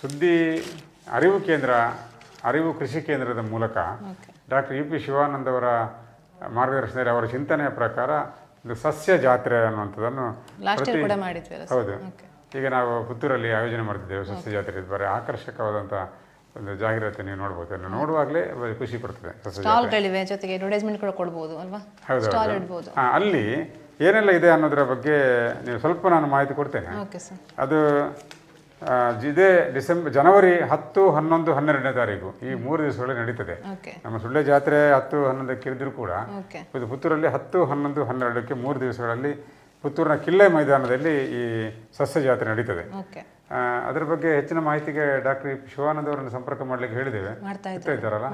ಸುದ್ದಿ ಅರಿವು ಕೇಂದ್ರ ಅರಿವು ಕೃಷಿ ಕೇಂದ್ರದ ಮೂಲಕ ಡಾಕ್ಟರ್ ಯು ಪಿ ಶಿವಾನಂದ್ ಅವರ ಮಾರ್ಗದರ್ಶನದಲ್ಲಿ ಅವರ ಚಿಂತನೆಯ ಪ್ರಕಾರ ಒಂದು ಸಸ್ಯ ಜಾತ್ರೆ ಅನ್ನುವಂಥದ್ದನ್ನು ಹೌದು. ಈಗ ನಾವು ಪುತ್ತೂರಲ್ಲಿ ಆಯೋಜನೆ ಮಾಡ್ತಿದ್ದೇವೆ ಸಸ್ಯ ಜಾತ್ರೆ. ಬರೀ ಆಕರ್ಷಕವಾದಂಥ ಒಂದು ಜಾಹೀರಾತು ನೀವು ನೋಡ್ಬೋದು. ಅದನ್ನು ನೋಡುವಾಗಲೇ ಖುಷಿ ಪಡ್ತದೆ ಸ್ಟಾಲ್ಗಳಿವೆ ಜೊತೆಗೆ ಅಡ್ವರ್ಟೈಸ್ಮೆಂಟ್ ಕೂಡ ಕೊಡ್ಬೋದು ಅಲ್ವಾ? ಹೌದು ಸ್ಟಾಲ್ ಇಡ್ಬೋದು. ಹಾಂ ಅಲ್ಲಿ ಏನೆಲ್ಲ ಇದೆ ಅನ್ನೋದರ ಬಗ್ಗೆ ನೀವು ಸ್ವಲ್ಪ ನಾನು ಮಾಹಿತಿ ಕೊಡ್ತೇನೆ. ಅದು ಇದೇ ಡಿಸೆಂಬರ್ ಜನವರಿ ಹತ್ತು ಹನ್ನೊಂದು ಹನ್ನೆರಡನೇ ತಾರೀಕು. ಈ ಮೂರು ದಿವಸಗಳಲ್ಲಿ ನಡೀತದೆ. ನಮ್ಮ ಸುಳ್ಳೆ ಜಾತ್ರೆ ಹತ್ತು ಹನ್ನೊಂದಕ್ಕೆ ಇದ್ರೂ ಕೂಡ ಇದು ಪುತ್ತೂರಲ್ಲಿ ಹತ್ತು ಹನ್ನೊಂದು ಹನ್ನೆರಡಕ್ಕೆ ಮೂರು ದಿವಸಗಳಲ್ಲಿ ಪುತ್ತೂರಿನ ಕಿಲ್ಲೆ ಮೈದಾನದಲ್ಲಿ ಈ ಸಸ್ಯ ಜಾತ್ರೆ ನಡೀತದೆ. ಅದರ ಬಗ್ಗೆ ಹೆಚ್ಚಿನ ಮಾಹಿತಿಗೆ ಡಾಕ್ಟರ್ ಶಿವಾನಂದವರನ್ನು ಸಂಪರ್ಕ ಮಾಡಲಿಕ್ಕೆ ಹೇಳಿದ್ದೇವೆ. ಇದ್ದಾರಲ್ಲ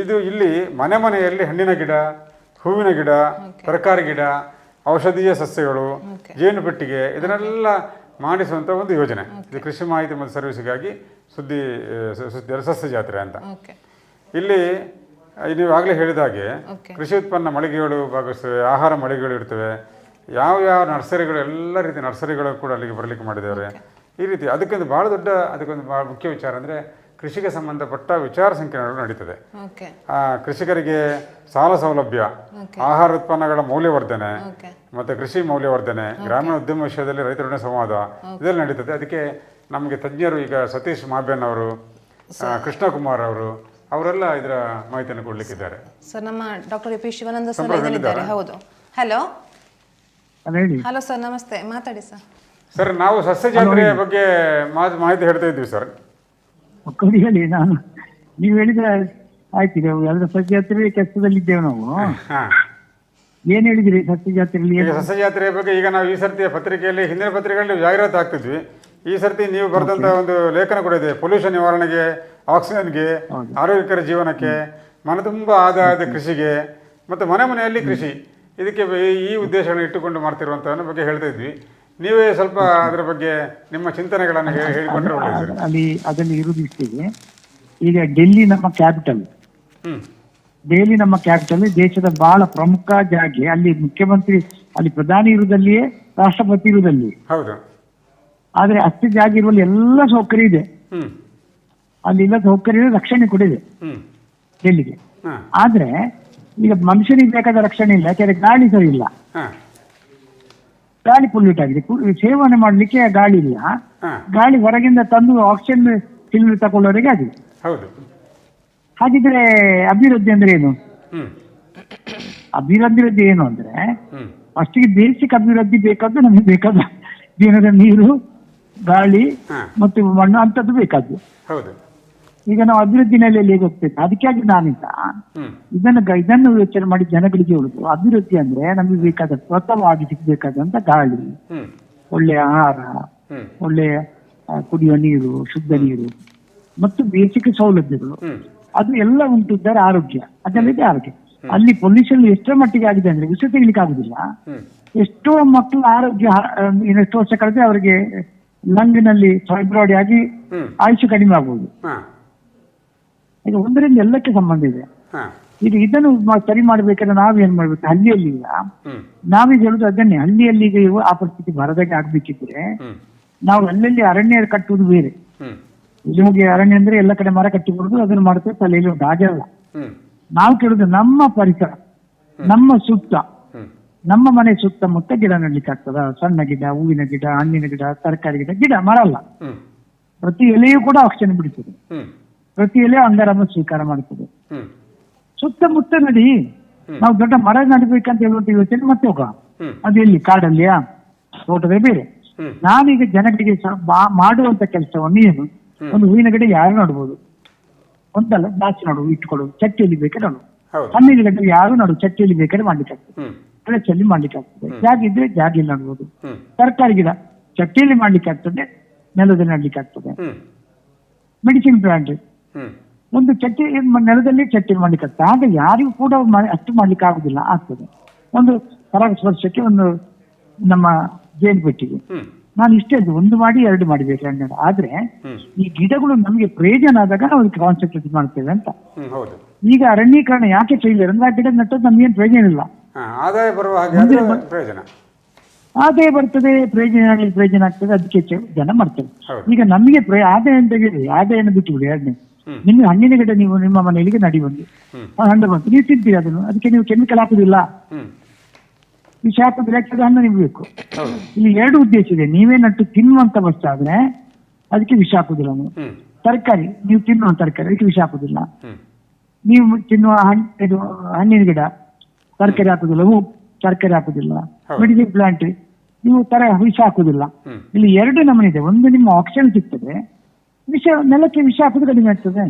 ಇದು ಇಲ್ಲಿ ಮನೆ ಮನೆಯಲ್ಲಿ ಹಣ್ಣಿನ ಗಿಡ ಹೂವಿನ ಗಿಡ ತರಕಾರಿ ಗಿಡ ಔಷಧೀಯ ಸಸ್ಯಗಳು ಜೇನುಪೆಟ್ಟಿಗೆ ಜೇನು ಪೆಟ್ಟಿಗೆ ಇದನ್ನೆಲ್ಲ ಮಾಡಿಸುವಂಥ ಒಂದು ಯೋಜನೆ. ಇದು ಕೃಷಿ ಮಾಹಿತಿ ಮತ್ತು ಸರ್ವಿಸ್ಗಾಗಿ ಸುದ್ದಿ ಸಸ್ಯ ಜಾತ್ರೆ ಅಂತ. ಇಲ್ಲಿ ನೀವು ಆಗಲೇ ಹೇಳಿದ ಹಾಗೆ ಕೃಷಿ ಉತ್ಪನ್ನ ಮಳಿಗೆಗಳು ಭಾಗವಹಿಸ್ತವೆ ಆಹಾರ ಮಳಿಗೆಗಳು ಇರ್ತವೆ ಯಾವ ಯಾವ ನರ್ಸರಿಗಳು ಎಲ್ಲ ರೀತಿ ನರ್ಸರಿಗಳು ಕೂಡ ಅಲ್ಲಿಗೆ ಬರಲಿಕ್ಕೆ ಮಾಡಿದ್ದಾರೆ ಈ ರೀತಿ ಅದಕ್ಕೊಂದು ಭಾಳ ದೊಡ್ಡ ಅದಕ್ಕೊಂದು ಭಾಳ ಮುಖ್ಯ ವಿಚಾರ ಅಂದರೆ ಕೃಷಿಗೆ ಸಂಬಂಧಪಟ್ಟ ವಿಚಾರ ಸಂಕಿರಣಗಳು ನಡೀತದೆ. ಓಕೆ. ಆ, ಕೃಷಿಕರಿಗೆ ಸಾಲ ಸೌಲಭ್ಯ ಆಹಾರ ಉತ್ಪನ್ನಗಳ ಮೌಲ್ಯವರ್ಧನೆ ಮತ್ತೆ ಕೃಷಿ ಮೌಲ್ಯವರ್ಧನೆ ಗ್ರಾಮೀಣ ಉದ್ಯಮ ವಿಷಯದಲ್ಲಿ ರೈತರೊಡನೆ ಸಂವಾದ ಇದೆಲ್ಲ ನಡೀತದೆ. ಅದಕ್ಕೆ ನಮಗೆ ತಜ್ಞರು ಈಗ ಸತೀಶ್ ಮಾಬೇನ್ ಅವರು ಕೃಷ್ಣಕುಮಾರ್ ಅವರು ಅವರೆಲ್ಲ ಇದರ ಮಾಹಿತಿಯನ್ನು ಕೊಡ್ಲಿಕ್ಕಿದ್ದಾರೆ. ಸರ್ ನಮ್ಮ ಡಾಕ್ಟರ್ ಪಿ ಶಿವಾನಂದ ಸರ್ ಹೌದು. ಹಲೋ ಹೇಳಿ. ಹಲೋ ಸರ್ ನಮಸ್ತೆ. ಮಾತಾಡಿ ಸರ್ ಸರ್ ನಾವು ಸಸ್ಯ ಜಾತ್ರೆಯ ಬಗ್ಗೆ ಮಾ- ಮಾಹಿತಿ ಹೇಳ್ತಾ ಇದ್ವಿ ಸರ್ ಕೊಡಿ ಹೇಳಿ ನಾನು ನೀವು ಹೇಳಿದ್ರೆ ಆಯ್ತು ಈಗ ಎಲ್ಲರ ಸಸ್ಯ ಜಾತ್ರೆ ಕೆಲಸದಲ್ಲಿದ್ದೇವೆ ನಾವು. ಹಾಂ. ಏನ್ ಹೇಳಿದ್ರಿ ಸಸ್ಯ ಜಾತ್ರೆಯಲ್ಲಿ ಈಗ ಸಸ್ಯ ಜಾತ್ರೆಯ ಬಗ್ಗೆ ಈಗ ನಾವು ಈ ಸರ್ತಿಯ ಪತ್ರಿಕೆಯಲ್ಲಿ ಹಿಂದಿನ ಪತ್ರಿಕೆಗಳಲ್ಲಿ ಜಾಹೀರಾತು ಹಾಕ್ತಿದ್ವಿ. ಈ ಸರ್ತಿ ನೀವು ಬರೆದಂಥ ಒಂದು ಲೇಖನ ಕೂಡ ಇದೆ. ಪೊಲ್ಯೂಷನ್ ನಿವಾರಣೆಗೆ ಆಕ್ಸಿಜನ್ಗೆ ಆರೋಗ್ಯಕರ ಜೀವನಕ್ಕೆ ಮನ ತುಂಬ ಆದಾಯದ ಕೃಷಿಗೆ ಮತ್ತು ಮನೆ ಮನೆಯಲ್ಲಿ ಕೃಷಿ. ಇದಕ್ಕೆ ಈ- ಉದ್ದೇಶಗಳನ್ನ ಉದ್ದೇಶಗಳನ್ನು ಇಟ್ಟುಕೊಂಡು ಮಾಡ್ತಿರುವಂತ ಬಗ್ಗೆ ಹೇಳ್ತಾ ಇದ್ವಿ. ನೀವೇ ಸ್ವಲ್ಪ ಅದರ ಬಗ್ಗೆ ನಿಮ್ಮ ಚಿಂತನೆಗಳನ್ನು ಹೇಳಿಕೊಂಡ್ರೆ ಒಳ್ಳೆಯದು. ಅಲ್ಲಿ ಅದರಲ್ಲಿ ಇರುವುದು ಈಗ ಡೆಲ್ಲಿ ನಮ್ಮ ಕ್ಯಾಪಿಟಲ್. ಡೆಲ್ಲಿ ನಮ್ಮ ಕ್ಯಾಪಿಟಲ್ ದೇಶದ ಬಹಳ ಪ್ರಮುಖ ಜಾಗೆ. ಅಲ್ಲಿ ಮುಖ್ಯಮಂತ್ರಿ ಅಲ್ಲಿ ಪ್ರಧಾನಿ ಇರುವುದಲ್ಲಿಯೇ ರಾಷ್ಟ್ರಪತಿ ಇರುವುದಲ್ಲಿ ಹೌದು. ಆದ್ರೆ ಅಷ್ಟು ಜಾಗ ಇರುವಲ್ಲಿ ಎಲ್ಲ ಸೌಕರ್ಯ ಇದೆ. ಅಲ್ಲಿ ಎಲ್ಲ ಸೌಕರ್ಯ ರಕ್ಷಣೆ ಕೂಡ ಇದೆ. ಡೆಲ್ಲಿಗೆ. ಆದ್ರೆ ಈಗ ಮನುಷ್ಯನಿಗೆ ಬೇಕಾದ ರಕ್ಷಣೆ ಇಲ್ಲ ಯಾಕೆಂದ್ರೆ ಗಾಳಿ ಸರಿ ಇಲ್ಲ. ಗಾಳಿ ಪೊಲ್ಯೂಟ್ ಆಗಿದೆ. ಕು- ಸೇವನೆ ಮಾಡ್ಲಿಕ್ಕೆ ಗಾಳಿ ಇಲ್ಲ. ಹಾಂ. ಗಾಳಿ ಹೊರಗಿಂದ ತಂದು ಆಕ್ಸಿಜನ್ ಸಿಲಿಂಡರ್ ತಗೊಳ್ಳೋರಿಗೆ ಆಗಿದೆ ಹೌದು. ಹಾಗಿದ್ರೆ ಅಭಿವೃದ್ಧಿ ಅಂದ್ರೆ ಏನು? ಅಭಿವೃದ್ಧಿ ಏನು ಅಂದ್ರೆ ಅಷ್ಟಿಗೆ ಫಸ್ಟಿಗೆ ಬೇಸಿಕ್ ಅಭಿವೃದ್ಧಿ ಬೇಕಾದ್ದು ನಮಗೆ ಬೇಕಾದ ದಿನದ ನೀರು ಗಾಳಿ ಮತ್ತೆ ಮತ್ತು ಮಣ್ಣು ಅಂತದ್ದು ಬೇಕಾದ್ದು. ಹೌದು. ಈಗ ನಾವು ಅಭಿವೃದ್ಧಿ ನೆಲೆಯಲ್ಲಿ ಹೇಗೆ ಹೋಗ್ಬೇಕು ಅದಕ್ಕಾಗಿ ನಾನೀಗ ಹ್ಞೂ ಇದನ್ನು ಇದನ್ನು ಯೋಚನೆ ಮಾಡಿ ಜನಗಳಿಗೆ ಹೇಳುದು. ಅಭಿವೃದ್ಧಿ ಅಂದ್ರೆ ನಮಗೆ ಬೇಕಾದ ಸ್ವತಃವಾಗಿ ಸಿಗಬೇಕಾದಂತ ಗಾಳಿ ಒಳ್ಳೆ ಒಳ್ಳೆಯ ಆಹಾರ ಒಳ್ಳೆಯ ಕುಡಿಯುವ ನೀರು ಶುದ್ಧ ನೀರು ಮತ್ತು ಬೇಸಿಕ್ ಸೌಲಭ್ಯಗಳು. ಅದು ಎಲ್ಲ ಉಂಟು ಇದ್ದಾರೆ ಆರೋಗ್ಯ. ಅದಲ್ಲದೆ ಆರೋಗ್ಯ. ಅಲ್ಲಿ ಪೊಲ್ಯೂಷನ್ ಎಷ್ಟರ ಮಟ್ಟಿಗೆ ಆಗಿದೆ ಅಂದ್ರೆ ಉಸಿರು ತೆಗಿಲಿಕ್ಕೆ ಆಗುದಿಲ್ಲ. ಎಷ್ಟೋ ಮಕ್ಕಳು ಆರೋಗ್ಯ ಎಷ್ಟು ವರ್ಷ ಕಳೆದ್ರೆ ಅವರಿಗೆ ಲಂಗ್ನಲ್ಲಿ ಫೈಬ್ರಾಯ್ಡ್ ಆಗಿ ಆಯುಷ್ಯ ಆಯುಷು ಕಡಿಮೆ ಆಗ್ಬಹುದು ಈಗ ಒಂದರಿಂದ ಎಲ್ಲಕ್ಕೆ ಸಂಬಂಧ ಇದೆ. ಈಗ ಇದನ್ನು ಸರಿ ಮಾಡ್ಬೇಕಾದ್ರೆ ನಾವೇನ್ ಮಾಡ್ಬೇಕು? ಹಳ್ಳಿಯಲ್ಲಿ ಈಗ ನಾವೀಗ ಹೇಳುದು ಅದನ್ನೇ. ಹಳ್ಳಿಯಲ್ಲಿ ಈಗ ಇವು ಆ ಪರಿಸ್ಥಿತಿ ಬರದಾಗೆ ಆಗ್ಬೇಕಿದ್ರೆ ನಾವು ಅಲ್ಲಲ್ಲಿ ಅರಣ್ಯ ಕಟ್ಟುವುದು ಬೇರೆ. ನಿಮಗೆ ಅರಣ್ಯ ಅಂದ್ರೆ ಎಲ್ಲ ಕಡೆ ಮರ ಕಟ್ಟಿಕೊಡುದು ಅದನ್ನ ಮಾಡ್ತೇವೆ ತಲೆಯಲ್ಲಿ ಉಂಟು ಹಾಗೆ ಅಲ್ಲ. ಹ್ಞೂ ನಾವು ಕೇಳುದು ನಮ್ಮ ಪರಿಸರ ನಮ್ಮ ಸುತ್ತ. ನಮ್ಮ ಮನೆ ಸುತ್ತಮುತ್ತ ಗಿಡ ನೆಡ್ಲಿಕ್ಕೆ ಆಗ್ತದ. ಸಣ್ಣ ಗಿಡ ಹೂವಿನ ಗಿಡ ಹಣ್ಣಿನ ಗಿಡ ತರಕಾರಿ ಗಿಡ ಗಿಡ ಮರ ಅಲ್ಲ. ಪ್ರತಿ ಎಲೆಯೂ ಕೂಡ ಆಕ್ಸಿಜನ್ ಬಿಡುತ್ತದೆ ಹ್ಞೂ ಪ್ರತಿ ಎಲೆ ಅಂಗಾರವನ್ನು ಸ್ವೀಕಾರ ಮಾಡ್ತದೆ ಸುತ್ತಮುತ್ತ ನಡಿ ನಾವು ದೊಡ್ಡ ಮರ ನಡಬೇಕಂತ ಹೇಳುವಂತ ಯೋಚನೆ ಮತ್ತೆ ಹೋಗ ಅದು ಎಲ್ಲಿ? ಕಾಡಲ್ಲಿಯಾ? ತೋಟದ ಬೇರೆ. ನಾನೀಗ ಜನಗಳಿಗೆ ಮಾಡುವಂತ ಕೆಲಸವನ್ನು ಏನು ಒಂದು ಹೂವಿನ ಗಿಡ ಯಾರು ನೋಡ್ಬೋದು? ಒಂದಲ್ಲ ಜಾಸ್ತಿ ನೋಡು ಇಟ್ಕೊಳ್ಳೋದು ಚಟ್ಟಿಯಲ್ಲಿ ಬೇಕಾದ್ರೆ ನೋಡು. ಹಣ್ಣಿನ ಗಿಡ ಯಾರು ನೋಡು ಚಟ್ಟಿಯಲ್ಲಿ ಬೇಕಾದ್ರೆ ಮಾಡ್ಲಿಕ್ಕೆ ಆಗ್ತದೆ ಹ್ಞೂ ಬೆಳಚಲ್ಲಿ ಮಾಡ್ಲಿಕ್ಕೆ ಆಗ್ತದೆ ಜಾಗ ಇದ್ರೆ ಜಾಗಿಯಲ್ಲಿ ನೋಡ್ಬೋದು. ತರಕಾರಿ ಗಿಡ ಚಟ್ಟಿಯಲ್ಲಿ ಮಾಡ್ಲಿಕ್ಕೆ ಆಗ್ತದೆ ನೆಲದಲ್ಲಿ ನಡ್ಲಿಕ್ಕೆ ಆಗ್ತದೆ ಮೆಡಿಸಿನ್ ಪ್ಲಾಂಟ್ ಒಂದು ಚಟ್ಟಿ ನೆಲದಲ್ಲಿ ಚಟ್ಟಿ ಮಾಡ್ಲಿಕ್ಕೆ ಆಗ್ತದೆ ಆಗ ಯಾರಿಗೂ ಕೂಡ ಅಷ್ಟು ಮಾಡ್ಲಿಕ್ಕೆ ಆಗುದಿಲ್ಲ ಆಗ್ತದೆ. ಒಂದು ಪರಾಗಸ್ಪರ್ಶಕ್ಕೆ ಒಂದು ನಮ್ಮ ಜೇನು ಪೆಟ್ಟಿಗೆ. ನಾನು ಇಷ್ಟೇ ಅದು ಒಂದು ಮಾಡಿ ಎರಡು ಮಾಡಿಬೇಕು ಹನ್ನೆರಡು. ಆದ್ರೆ ಈ ಗಿಡಗಳು ನಮಗೆ ಪ್ರಯೋಜನ ಆದಾಗ ನಾವು ಅದಕ್ಕೆ ಕಾನ್ಸಂಟ್ರೇಟ್ ಮಾಡ್ತೇವೆ ಅಂತ. ಹೌದು. ಈಗ ಅರಣ್ಯೀಕರಣ ಯಾಕೆ ಫೇಲಿಯರ್ ಅಂದ್ರೆ ಆ ಗಿಡ ನಟ್ಟದ್ದು ನಮ್ಗೇನು ಪ್ರಯೋಜನ ಇಲ್ಲ. ಆದಾಯ ಬರುವ ಹಾಗೆ ಪ್ರಯೋಜನ. ಆದಾಯ ಬರ್ತದೆ ಪ್ರಯೋಜನ ಆಗಲಿ ಪ್ರಯೋಜನ ಆಗ್ತದೆ ಅದಕ್ಕೆ ಜನ ಮಾಡ್ತೇವೆ ಈಗ ನಮಗೆ ಆದಾಯ ಅಂತ ಹೇಳಿ ಆದಾಯನ ಬಿಟ್ಟು ಬಿಡಿ ಎರಡನೇ. ನಿಮ್ಗೆ ಹಣ್ಣಿನ ಗಿಡ ನೀವು ನಿಮ್ಮ ಮನೆಯಲ್ಲಿ ನಡಿ ಬಂದು. ಹಣ್ಣು ಬಂತು. ನೀವು ತಿಂತೀರಿ ಅದನ್ನು. ಅದಕ್ಕೆ ನೀವು ಕೆಮಿಕಲ್ ಹಾಕುದಿಲ್ಲ ವಿಷ ಹಾಕುದಿಲ್ಲ ಯಾಕಂದ್ರೆ ಹಣ್ಣು ನಿಮ್ಗೆ ಬೇಕು. ಇಲ್ಲಿ ಎರಡು ಉದ್ದೇಶ ಇದೆ. ನೀವೇ ನಟ್ಟು ತಿನ್ನುವಂತ ವಸ್ತು ಆದ್ರೆ ಅದಕ್ಕೆ ವಿಷ ಹಾಕುದಿಲ್ಲ ನೀವು. ತರಕಾರಿ ನೀವು ತಿನ್ನುವ ತರಕಾರಿ ಅದಕ್ಕೆ ವಿಷ ಹಾಕುದಿಲ್ಲ ನೀವು ತಿನ್ನುವ ಹಣ್ಣು ಇದು ಹಣ್ಣಿನ ಗಿಡ ತರಕಾರಿ ಹಾಕುದಿಲ್ಲ ಹೂ ತರಕಾರಿ ಹಾಕುದಿಲ್ಲ. ಮೆಡಿಸಿನ್ ಪ್ಲಾಂಟ್ ನೀವು ತರ ವಿಷ ಹಾಕುದಿಲ್ಲ ಇಲ್ಲಿ ಎರಡು ನಮೂನೆ ಇದೆ. ಒಂದು ನಿಮ್ಮ ಆಕ್ಸಿಜನ್ ಸಿಗ್ತದೆ. ವಿಷ ನೆಲಕ್ಕೆ ವಿಷ ಹಾಕುದು ಕಡಿಮೆ ಆಗ್ತದೆ.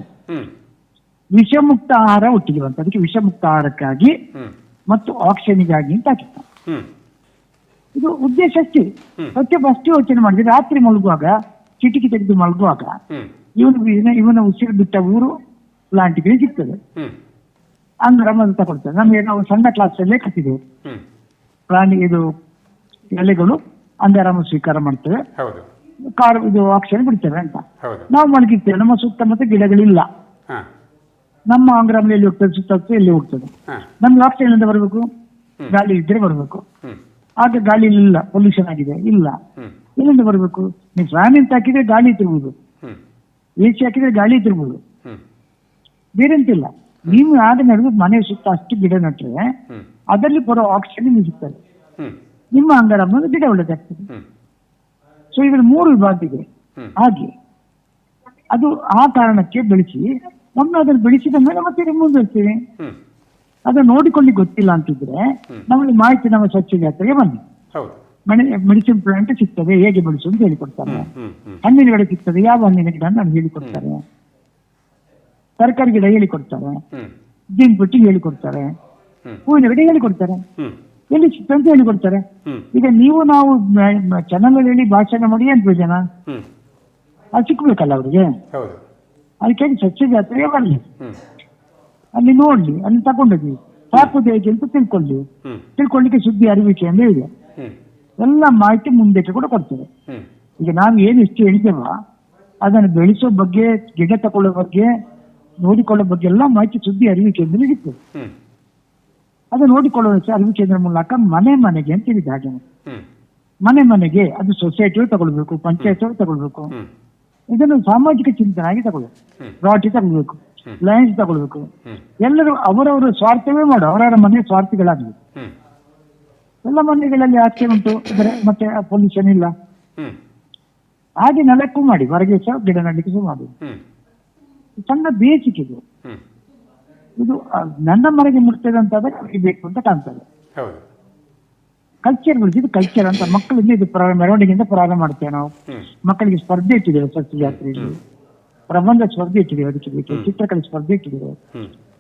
ವಿಷಮುಕ್ತ ಆಹಾರ ಒಟ್ಟಿಗೆ ಬಂತು ಅದಕ್ಕೆ ವಿಷಮುಕ್ತ ಆಹಾರಕ್ಕಾಗಿ ಮತ್ತು ಆಕ್ಷನಿಗಾಗಿ ಅಂತ ಹಾಕಿತ್ತು ಇದು ಉದ್ದೇಶ ಅಷ್ಟೇ. ಸತ್ಯ ಫಸ್ಟ್ ಯೋಚನೆ ಮಾಡಿದ್ರೆ ರಾತ್ರಿ ಮಲಗುವಾಗ ಕಿಟಕಿ ತೆಗೆದು ಮಲಗುವಾಗ ಇವನು ಇವನ- ಉಸಿರು ಬಿಟ್ಟ ಊರು ಪ್ಲಾಂಟ್ಗೆ ಸಿಗ್ತದೆ. ಹ್ಮ್. ಅಂಗರಮದ ತಗೊಳ್ತಾರೆ ನಮಗೆ ನಾವು ಸಣ್ಣ ಕ್ಲಾಸ್ ಅಲ್ಲೇ ಕಟ್ಟಿದ್ದೇವೆ. ಪ್ರಾಣಿ ಇದು ಎಲೆಗಳು ಅಂಗಾರಾಮ ಸ್ವೀಕಾರ ಮಾಡ್ತೇವೆ. ಕಾರ್ ಇದು ಆಕ್ಸಿಜನ್ ಬಿಡ್ತೇವೆ ಅಂತ. ಹೌದು. ನಾವು ಮಲಗಿರ್ತೇವೆ ನಮ್ಮ ಸುತ್ತಮುತ್ತ ಗಿಡಗಳಿಲ್ಲ. ಹಾ. ನಮ್ಮ ಅಂಗ್ರಾಮಲ್ಲಿ ಎಲ್ಲಿ ಹೋಗ್ತದೆ ಸುತ್ತಮುತ್ತ ಎಲ್ಲಿ ಹೋಗ್ತದೆ? ಹಾ. ನಮ್ಗೆ ಆಕ್ಷನ್ ಇಂದ ಬರಬೇಕು? ಗಾಳಿ ಇದ್ರೆ ಬರಬೇಕು. ಹ್ಮ್. ಆಗ ಗಾಳಿ ಇಲ್ಲ ಪೊಲ್ಯೂಷನ್ ಆಗಿದೆ ಇಲ್ಲ. ಹ್ಮ್. ಎಲ್ಲಿಂದ ಬರಬೇಕು? ನೀವು ಫ್ಯಾನ್ ಅಂತ ಹಾಕಿದ್ರೆ ಗಾಳಿ ತಿರುಗುದು ಹ್ಮ್. ಎ ಸಿ ಹಾಕಿದ್ರೆ ಗಾಳಿ ತಿರುಗುದು ಹ್ಮ್. ಬೇರೆಂತಿಲ್ಲ. ನೀವು ಆಗ ನಡೆದು ಮನೆ ಸುತ್ತ ಅಷ್ಟು ಗಿಡ ನಟ್ರೆ ಹ್ಮ್. ಅದರಲ್ಲಿ ಬರೋ ಆಕ್ಸಿಜನ್ ನಿಮಗೆ ಸಿಗ್ತದೆ. ಹ್ಮ್. ನಿಮ್ಮ ಅಂಗಾರಮ್ಮ ಗಿಡ ಒಳ್ಳೆದಾಗ್ತದೆ. ಹ್ಮ್. ಸೊ ಇವರು ಮೂರು ಇದೆ ಹಾಗೆ ಅದು ಆ ಕಾರಣಕ್ಕೆ ಬೆಳೆಸಿ ಒಮ್ಮೆ ಅದನ್ನು ಬೆಳೆಸಿದ ಮೇಲೆ ಮತ್ತೆ ಮುಂದುವರಿಸ್ತೀವಿ ಹ್ಮ್. ಅದನ್ನು ನೋಡಿಕೊಳ್ಳಿ ಗೊತ್ತಿಲ್ಲ ಅಂತಿದ್ರೆ ನಮಗೆ ಮಾಹಿತಿ ನಮ್ಮ ಸ್ವಚ್ಛ ಜಾತ್ರೆಗೆ ಬನ್ನಿ ಮೆಡಿಸಿನ್ ಪ್ಲಾಂಟ್ ಸಿಗ್ತದೆ ಹೇಗೆ ಬೆಳೆಸು ಅಂತ ಹೇಳಿಕೊಡ್ತಾರೆ. ಹಣ್ಣಿನ ಗಿಡ ಸಿಗ್ತದೆ ಯಾವ ಹಣ್ಣಿನ ಗಿಡ ಅಂತ ನಮ್ಗೆ ಹೇಳಿಕೊಡ್ತಾರೆ. ತರಕಾರಿ ಗಿಡ ಹೇಳಿಕೊಡ್ತಾರೆ. ಜೀನ್ ಪುಟ್ಟಿ ಹೇಳಿಕೊಡ್ತಾರೆ. ಹೂವಿನ ಗಿಡ ಹೇಳಿಕೊಡ್ತಾರೆ. ಎಲ್ಲಿ ಸಿಕ್ಕಂತ ಹೇಳಿ ಕೊಡ್ತಾರೆ ಈಗ ನೀವು ನಾವು ಚಾನಲ್ ಅಲ್ಲಿ ಹೇಳಿ ಭಾಷಣ ಮಾಡಿ ಏನ್ ಪ್ರಯೋಜನ? ಅದು ಸಿಕ್ಬೇಕಲ್ಲ ಅವ್ರಿಗೆ? ಅದಕ್ಕೆ ಸ್ವಚ್ಛ ಜಾತ್ರೆಗೆ ಬರಲಿ. ಅಲ್ಲಿ ನೋಡ್ಲಿ ಅಲ್ಲಿ ತಗೊಂಡೋಗಿ. ಸಾಕುದು ಹೇಗೆ ಅಂತ ತಿಳ್ಕೊಳ್ಳಿ. ತಿಳ್ಕೊಳ್ಳಿಕ್ಕೆ ಸುದ್ದಿ ಅರಿವಿಕೆ ಅಂದ್ರೆ ಇದೆ. ಎಲ್ಲ ಮಾಹಿತಿ ಮುಂದಕ್ಕೆ ಕೂಡ ಕೊಡ್ತೇವೆ. ಈಗ ನಾವು ಏನು ಎಷ್ಟು ಹೇಳಿದ್ದೇವ ಅದನ್ನು ಬೆಳೆಸೋ ಬಗ್ಗೆ ಗಿಡ ತಗೊಳ್ಳೋ ಬಗ್ಗೆ ನೋಡಿಕೊಳ್ಳೋ ಬಗ್ಗೆ ಎಲ್ಲ ಮಾಹಿತಿ ಸುದ್ದಿ ಅರಿವಿಕೆ ಅಂದ್ರೆ ಇರ್ತದೆ. ಹ್ಮ್. ಅದು ನೋಡಿಕೊಳ್ಳುವ ಅರಿವು ಕೇಂದ್ರ ಮೂಲಕ ಮನೆ ಮನೆಗೆ ಅಂತ ಹೇಳಿದ ಹಾಗೆ. ಮನೆ ಮನೆಗೆ ಅದು ಸೊಸೈಟಿಯು ತಗೊಳ್ಬೇಕು ಪಂಚಾಯತ್ ತಗೊಳ್ಬೇಕು. ಇದನ್ನು ಸಾಮಾಜಿಕ ಚಿಂತನೆ ಆಗಿ ತಗೊಳ್ಬೇಕು. ರಾಟಿ ತಗೊಳ್ಬೇಕು. ಹ್ಮ್. ಲಯನ್ಸ್ ತಗೊಳ್ಬೇಕು. ಎಲ್ಲರೂ ಅವರವರ ಸ್ವಾರ್ಥವೇ ಮಾಡು ಅವರವರ ಮನೆ ಸ್ವಾರ್ಥಿಗಳಾಗಲಿ. ಎಲ್ಲ ಮನೆಗಳಲ್ಲಿ ಆಚೆ ಉಂಟು ಅಂದ್ರೆ ಮತ್ತೆ ಪೊಲ್ಯೂಷನ್ ಇಲ್ಲ. ಹಾಗೆ ನೆಲಕ್ಕೂ ಮಾಡಿ ಹೊರಗೆ ಸಹ ಗಿಡ ನೆಡಲಿಕ್ಕೆ ಸಹ ಮಾಡಿ. ಸಣ್ಣ ಬೇಸಿಕ್ ಇದು ಇದು ನನ್ನ ಮನೆಗೆ ಮುಟ್ತದೆ ಅಂತ ಆದ್ರೆ ಬೇಕು ಅಂತ ಕಾಣ್ತದೆ. ಕಲ್ಚರ್ ಇದು ಕಲ್ಚರ್ ಅಂತ ಮಕ್ಕಳಿಂದ ಇದು ಪ್ರಾರಂಭ ಮೆರವಣಿಗೆಯಿಂದ ಪ್ರಾರಂಭ ಮಾಡ್ತೇವೆ ನಾವು. ಮಕ್ಕಳಿಗೆ ಸ್ಪರ್ಧೆ ಇಟ್ಟಿದ್ದೇವೆ ಸ್ವಚ್ಛ ಜಾತ್ರೆಯಲ್ಲಿ. ಪ್ರಬಂಧ ಸ್ಪರ್ಧೆ ಇಟ್ಟಿದ್ದೇವೆ ಅದಕ್ಕೆ ಚಿತ್ರಕಲೆ ಸ್ಪರ್ಧೆ ಇಟ್ಟಿದ್ದೇವೆ.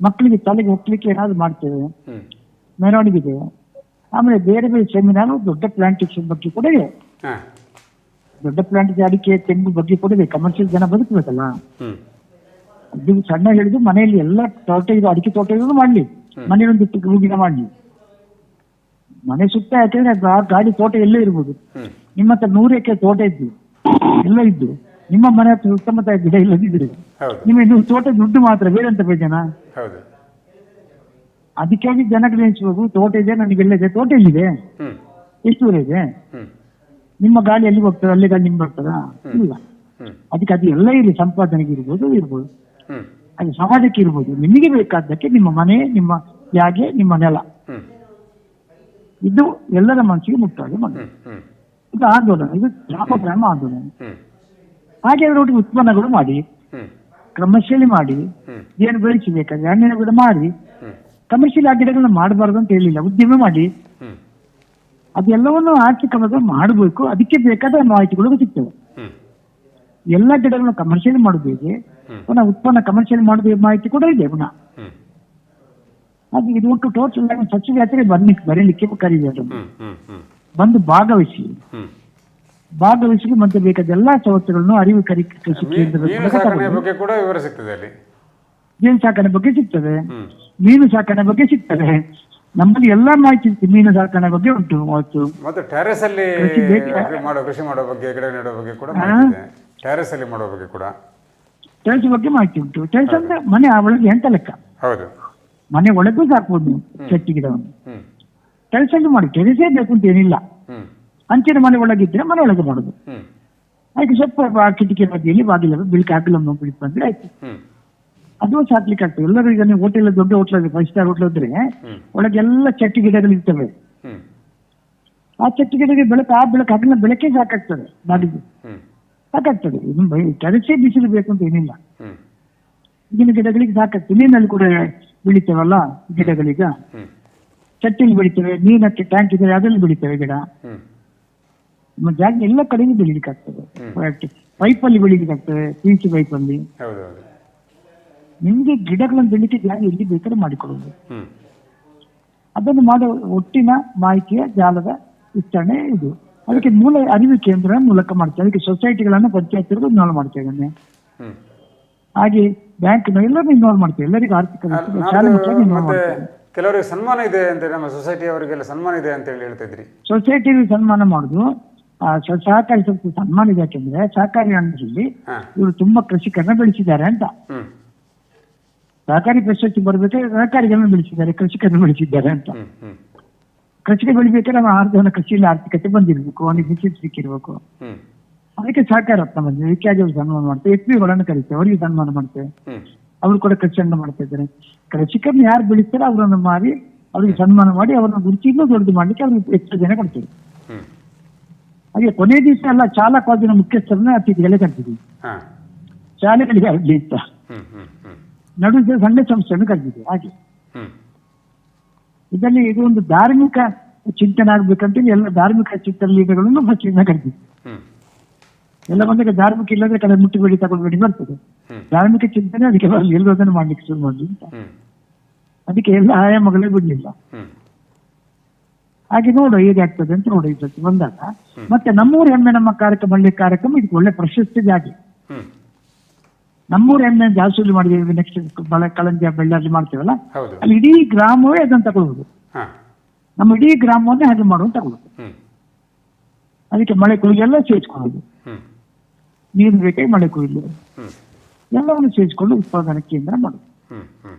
ಮಕ್ಕಳಿಗೆ ತಲೆಗೆ ಹೋಗ್ಲಿಕ್ಕೆ ಏನಾದ್ರು ಮಾಡ್ತೇವೆ. ಮೆರವಣಿಗೆ ಇದೆ. ಆಮೇಲೆ ಬೇರೆ ಬೇರೆ ಸೆಮಿನಾರ್ ದೊಡ್ಡ ಪ್ಲಾಂಟೇಶನ್ ಬಗ್ಗೆ ಕೂಡ ಇದೆ. ದೊಡ್ಡ ಪ್ಲಾಂಟ್ ಅಡಿಕೆ ತೆಂಗು ಬಗ್ಗೆ ಕೂಡ ಇದೆ. ಕಮರ್ಷಿಯಲ್ ಜನ ಬದುಕಬೇಕಲ್ಲ. ಇದು ಸಣ್ಣ ಹೇಳಿದ್ರು ಮನೆಯಲ್ಲಿ ಎಲ್ಲ ತೋಟ ಇದು ಅಡಿಕೆ ತೋಟ ಇರೋದು ಮಾಡ್ಲಿ. ಮನೆಯೊಂದು ಹೂಗಿನ ಮಾಡ್ಲಿ. ಮನೆ ಸುತ್ತ ಯಾಕೆಂದ್ರೆ ಗಾಡಿ ತೋಟ ಎಲ್ಲೇ ಇರ್ಬೋದು. ನಿಮ್ಮ ಹತ್ರ ನೂರು ಎಕರೆ ತೋಟ ಇದ್ದು ಎಲ್ಲ ಇದ್ದು ನಿಮ್ಮ ಮನೆ ಹತ್ರ ಸುತ್ತಮುತ್ತ ಗಿಡ ಇಲ್ಲದಿದ್ರೆ ನಿಮಗೆ ನೀವು ತೋಟ ದುಡ್ಡು ಮಾತ್ರ ಬೇರೆ ಅಂತ ಹೌದು. ಅದಕ್ಕಾಗಿ ಜನಗಳು ಎಣಿಸ್ಬೇಕು ತೋಟ ಇದೆ ನನಗೆಲ್ಲ ಇದೆ ತೋಟ ಎಲ್ಲಿದೆ? ಎಷ್ಟು ದೂರ ಇದೆ? ನಿಮ್ಮ ಗಾಡಿ ಎಲ್ಲಿ ಹೋಗ್ತದೆ ಅಲ್ಲೇ ಗಾಡಿ ನಿಮ್ಗೆ ಬರ್ತದಾ? ಇಲ್ಲ. ಅದಕ್ಕೆ ಅದು ಎಲ್ಲ ಇರಲಿ ಸಂಪಾದನೆಗೆ ಇರ್ಬೋದು ಇರ್ಬೋದು. ಅದು ಸಮಾಜಕ್ಕೆ ಇರ್ಬೋದು. ನಿಮಗೆ ಬೇಕಾದ್ದಕ್ಕೆ ನಿಮ್ಮ ಮನೆ ನಿಮ್ಮ ಯಾಗೆ ನಿಮ್ಮ ನೆಲ. ಇದು ಎಲ್ಲರ ಮನಸ್ಸಿಗೆ ಮುಟ್ಟಾಗಿ ಹ್ಮ್ ಇದು ಆಂದೋಲನ. ಇದು ಗ್ರಾಮ ಗ್ರಾಮ ಆಂದೋಲನ. ಹಾಗೆ ಅದರೊಟ್ಟಿಗೆ ಉತ್ಪನ್ನಗಳು ಮಾಡಿ ಕ್ರಮಶೀಲಿ ಮಾಡಿ ಏನು ಬೆಳೆಸಬೇಕಾದ್ರೆ ಹಣ್ಣಿನ ಗಿಡ ಮಾಡಿ ಕಮರ್ಷಿಯಲ್ ಆ ಗಿಡಗಳನ್ನ ಮಾಡಬಾರ್ದು ಅಂತ ಹೇಳಿಲ್ಲ. ಉದ್ಯಮ ಮಾಡಿ. ಅದೆಲ್ಲವನ್ನು ಆರ್ಥಿಕವಾಗಿ ಮಾಡಬೇಕು. ಅದಕ್ಕೆ ಬೇಕಾದ ಮಾಹಿತಿಗಳು ಸಿಗ್ತವೆ. ಎಲ್ಲ ಗಿಡಗಳನ್ನು ಕಮರ್ಷಿಯಲ್ ಮಾಡುದು ಹೇಗೆ. ಪುನಃ ಉತ್ಪನ್ನ ಕಮರ್ಷಿಯಲ್ ಮಾಡುದು ಮಾಹಿತಿ ಕೂಡ ಇದೆ ಪುನಃ. ಹಾಗೆ ಇದು ಒಟ್ಟು ಟೋಟಲ್ ಸ್ವಚ್ಛ ಜಾತ್ರೆ ಬರ್ಲಿಕ್ಕೆ ಬರೀಲಿಕ್ಕೆ ಕರೀತಾರೆ ಬಂದು ಭಾಗವಹಿಸಿ. ಭಾಗವಹಿಸಿ ಮತ್ತೆ ಬೇಕಾದ ಎಲ್ಲಾ ಸವತ್ತುಗಳನ್ನು ಅರಿವು ಕರಿ ಕೃಷಿ ಮೀ- ಕೇಂದ್ರದ ಮೀನು ಮೂಲಕ ಸಾಕಣೆ ಬಗ್ಗೆ ಕೂಡ ವಿವರ ಸಿಗ್ತದೆ ಅಲ್ಲಿ. ಜೇನು ಸಾಕಣೆ ಬಗ್ಗೆ ಸಿಗ್ತದೆ. ಮೀನು ಸಾಕಣೆ ಬಗ್ಗೆ ಸಿಗ್ತದೆ. ನಮ್ಮಲ್ಲಿ ಎಲ್ಲಾ ಮಾಹಿತಿ ಸಿಗ್ತದೆ ಮೀನು ಸಾಕಣೆ ಬಗ್ಗೆ ಉಂಟು ಮತ್ತು ಟೆರೆಸ್ ಅಲ್ಲಿ ಕೃಷಿ ಮಾಡೋ ಬಗ್ಗೆ ಗಿಡ ನೆಡೋ ಬಗ್ಗೆ ಕೂಡ ಮಾಹಿತಿ ಇದೆ ಅಲ್ಲಿ ಮಾಡೋ ಬಗ್ಗೆ ಕೂಡ? ಟೆರೆಸ್ ಬಗ್ಗೆ ಮಾಹಿತಿ ಉಂಟು. ಟೆರೆಸ್ ಅಂದ್ರೆ ಮನೆ ಒಳಗೆ ಎಂತ ಲೆಕ್ಕ? ಹೌದು. ಮನೆ ಒಳಗೂ ಸಾಕ್ಬೋದು ನೀವು ಚಟ್ಟಿ ಗಿಡವನ್ನು. ಟೆರೆಸ್ ಅಲ್ಲಿ ಮಾಡಿ. ಟೆರೆಸೇ ಬೇಕು ಅಂತ ಏನಿಲ್ಲ. ಅಂಚಿನ ಮನೆ ಒಳಗಿದ್ರೆ ಮನೆ ಒಳಗೆ ಮಾಡುದು. ಆಯ್ತು ಸ್ವಲ್ಪ ಕಿಟಕಿ ಬದಿಯಲ್ಲಿ ಬಾಗಿಲ ಬಿಳಿ ಹಾಕಲನ್ನು ಬಿಳಿತು ಬಂದ್ರೆ ಆಯ್ತು. ಅದು ಸಾಕ್ಲಿಕ್ಕೆ ಆಗ್ತದೆ. ಎಲ್ಲರೂ ಈಗ ನೀವು ಹೋಟೆಲ್ ದೊಡ್ಡ hotel five star hotel hmm. ಒಳಗೆಲ್ಲ ಚಟ್ಟಿ ಗಿಡಗಳು ಇರ್ತವೆ. ಆ ಚಟ್ಟಿ ಗಿಡಕ್ಕೆ ಬೆಳಕು ಆ ಬೆಳಕು ಅದನ್ನ ಬೆಳಕೆ ಸಾಕಾಗ್ತದೆ. ಬಾಡಿಗೆ ಸಾಕಾಗ್ತದೆ. ಕೆಲಸೇ ಬಿಸಿಲು ಬೇಕು ಅಂತ ಏನಿಲ್ಲ. ಈಗಿನ ಗಿಡಗಳಿಗೆ ಸಾಕಾಗ್ತದೆ. ನೀರಿನಲ್ಲಿ ಕೂಡ ಬೆಳಿತೇವಲ್ಲ ಗಿಡಗಳೀಗ. ಚಟ್ಟಿಲಿ ಬೆಳಿತೇವೆ ನೀರಕ್ಕೆ ಟ್ಯಾಂಕ್ ಇದ್ರೆ ಅದರಲ್ಲಿ ಬೆಳಿತೇವೆ ಗಿಡ. ನಮ್ಮ ಜಾಗ ಎಲ್ಲ ಕಡೆಗೂ ಬೆಳಿಲಿಕ್ಕೆ ಆಗ್ತದೆ. ಪೈಪಲ್ಲಿ ಬೆಳಿಲಿಕ್ಕೆ ಆಗ್ತದೆ ಪಿ ಸಿ ಪೈಪಲ್ಲಿ ನಿಮ್ಗೆ ಗಿಡಗಳನ್ನು ಬೆಳಿಲಿಕ್ಕೆ ಜಾಗ ಎಲ್ಲಿ ಬೇಕಾದ್ರೆ ಮಾಡಿಕೊಡುವುದು. ಅದನ್ನು ಮಾಡೋ ಒಟ್ಟಿನ ಮಾಹಿತಿಯ ಜಾಲದ ವಿಸ್ತರಣೆ ಇದು. ಅದಕ್ಕೆ ಮೂಲ ಅರಿವು ಕೇಂದ್ರ ಮೂಲಕ ಮಾಡ್ತೇವೆ. ಅದಕ್ಕೆ ಸೊಸೈಟಿಗಳನ್ನ ಪಂಚಾಯತ್ಗಳು ಇನ್ವಾಲ್ವ್ ಮಾಡ್ತೇವೆ ಹ್ಮ್. ಹಾಗೆ ಬ್ಯಾಂಕ್ ಎಲ್ಲರೂ ಇನ್ವಾಲ್ವ್ ಮಾಡ್ತೇವೆ. ಎಲ್ಲರಿಗೂ ಆರ್ಥಿಕ ಕೆಲವರಿಗೆ ಸನ್ಮಾನ ಇದೆ ಅಂತ ನಮ್ಮ ಸೊಸೈಟಿ ಅವರಿಗೆಲ್ಲ ಸನ್ಮಾನ ಇದೆ ಅಂತ ಹೇಳಿ ಹೇಳ್ತಾ ಇದ್ರಿ. ಸೊಸೈಟಿ ಸನ್ಮಾನ ಮಾಡುದು ಸಹಕಾರಿ ಸಂಸ್ಥೆ ಸನ್ಮಾನ ಇದೆ. ಯಾಕೆಂದ್ರೆ ಸಹಕಾರಿ ಅಂಗಡಿಯಲ್ಲಿ ಹಾ. ಇವರು ತುಂಬಾ ಕೃಷಿಕರನ್ನ ಬೆಳೆಸಿದ್ದಾರೆ ಅಂತ. ಸಹಕಾರಿ ಪ್ರಶಸ್ತಿ ಬರ್ಬೇಕಾದ್ರೆ ಸಹಕಾರಿಗಳನ್ನ ಬೆಳೆಸಿದ್ದಾರೆ ಕೃಷಿಕರನ್ನ ಬೆಳೆಸಿದ್ದಾರೆ ಅಂತ. ಕೃಷಿಕ ಬೆಳಿಬೇಕಾದ್ರೆ ನಾವು ಆರ್ಧವನ ಕೃಷಿಯಲ್ಲಿ ಆರ್ಥಿಕತೆ ಬಂದಿರಬೇಕು ಅವನಿಗೆ ಸಿಕ್ಕಿರ್ಬೇಕು. ಅದಕ್ಕೆ ಸಹಕಾರ ನಮ್ಮ ವಿಖ್ಯಾಗಿ ಸನ್ಮಾನ ಮಾಡ್ತೇವೆ ಎಸ್ ಗಳನ್ನ ಕರಿತೇವೆ ಅವರಿಗೆ ಸನ್ಮಾನ ಮಾಡ್ತೇವೆ ಅವ್ರು ಕೂಡ ಕೃಷಿಯನ್ನು ಮಾಡ್ತಾ ಇದ್ದಾರೆ. ಕೃಷಿಕರನ್ನ ಯಾರು ಬೆಳೆಸ್ತಾರೆ ಅವರನ್ನು ಮಾರಿ ಅವರಿಗೆ ಸನ್ಮಾನ ಮಾಡಿ ಅವರನ್ನ ಗುರುತಿ ಇನ್ನೂ ದೊಡ್ಡದು ಮಾಡ್ಲಿಕ್ಕೆ ಅವ್ರಿಗೆ ಹೆಚ್ಚು ಜನ ಕೊಡ್ತೇವೆ. ಹಾಗೆ ಕೊನೆ ದಿವಸ ಎಲ್ಲ ಚಾಲಾ ಕಾಲೇಜಿನ ಮುಖ್ಯಸ್ಥರನ್ನ ಅತಿಥಿಗಳೇ ಕರೆದಿದ್ದೀವಿ. ಹಾ. ಶಾಲೆಗಳಿಗೆ ಆಗಲಿ ಅಂತ. ನಡುವೆ ಸಂಘ ಸಂಸ್ಥೆಯನ್ನು ಕರೆದಿದ್ದೀವಿ ಹಾಗೆ. ಇದರಲ್ಲಿ ಇದು ಒಂದು ಧಾರ್ಮಿಕ ಚಿಂತನೆ ಆಗ್ಬೇಕಂತೇಳಿ ಎಲ್ಲ ಧಾರ್ಮಿಕ ಚಿಂತನೆ ಲೀಡರ್ಗಳನ್ನು ಫಸ್ಟಿಂದ ಕರೆದಿದ್ದೀವಿ ಹ್ಮ್. ಎಲ್ಲ ಬಂದಾಗ ಧಾರ್ಮಿಕ ಇಲ್ಲದ್ರೆ ಕಡೆ ಮುಟ್ಟಿಬೇಡಿ ತಗೊಂಡ್ಬೇಡಿ ಬರ್ತದೆ. ಧಾರ್ಮಿಕ ಚಿಂತನೆ ಅದಕ್ಕೆ ಬರಲಿ ಎಲ್ಲರೂ ಅದನ್ನು ಮಾಡ್ಲಿಕ್ಕೆ ಶುರು ಮಾಡಲಿ ಅಂತ. ಹ್ಮ್. ಅದಕ್ಕೆ ಎಲ್ಲ ಆಯಾಮಗಳೇ ಬಿಡ್ಲಿಲ್ಲ. ಹಾಗೆ ನೋಡು ಹೇಗಾಗ್ತದೆ ಅಂತ ನೋಡಿ ಈ ಸತಿ ಬಂದಾಗ. ಮತ್ತೆ ನಮ್ಮೂರು ಹೆಮ್ಮೆ ನಮ್ಮ ಕಾರ್ಯಕ್ರಮ ಬಳ್ಳಿ ಕಾರ್ಯಕ್ರಮ ಇದಕ್ಕೆ ಒಳ್ಳೆ ಪ್ರಶಸ್ತಿ ಜಾಗಿ. ನಮ್ಮೂರ ಎಮ್ಮೆ ಜಾಸ್ತಿ ಮಾಡಿದೀವಿ ನೆಕ್ಸ್ಟ್ ಬಳೆ ಕಳಂಜ ಬೆಳ್ಳಲ್ಲಿ ಮಾಡ್ತೇವಲ್ಲ? ಹೌದು. ಅಲ್ಲಿ ಇಡೀ ಗ್ರಾಮವೇ ಅದನ್ನ ತಗೊಳ್ಳುದು ಹಾ. ನಮ್ಮ ಇಡೀ ಗ್ರಾಮವನ್ನೇ ಹಾಗೆ ಮಾಡುವಂತ ತಗೊಳ್ಳುದು ಹ್ಮ್. ಅದಕ್ಕೆ ಮಳೆ ಕೊಯ್ಲೆಲ್ಲ ಸೇರಿಸ್ಕೊಳ್ಳೋದು ಹ್ಮ್. ನೀರು ಬೇಕಾಗಿ ಮಳೆ ಕುಯ್ಲು. ಹ್ಮ್. ಎಲ್ಲವನ್ನು ಸೇರಿಸ್ಕೊಂಡು ಉತ್ಪಾದನಾ ಕೇಂದ್ರ ಮಾಡುದು ಹ್ಮ್ ಹ್ಮ್.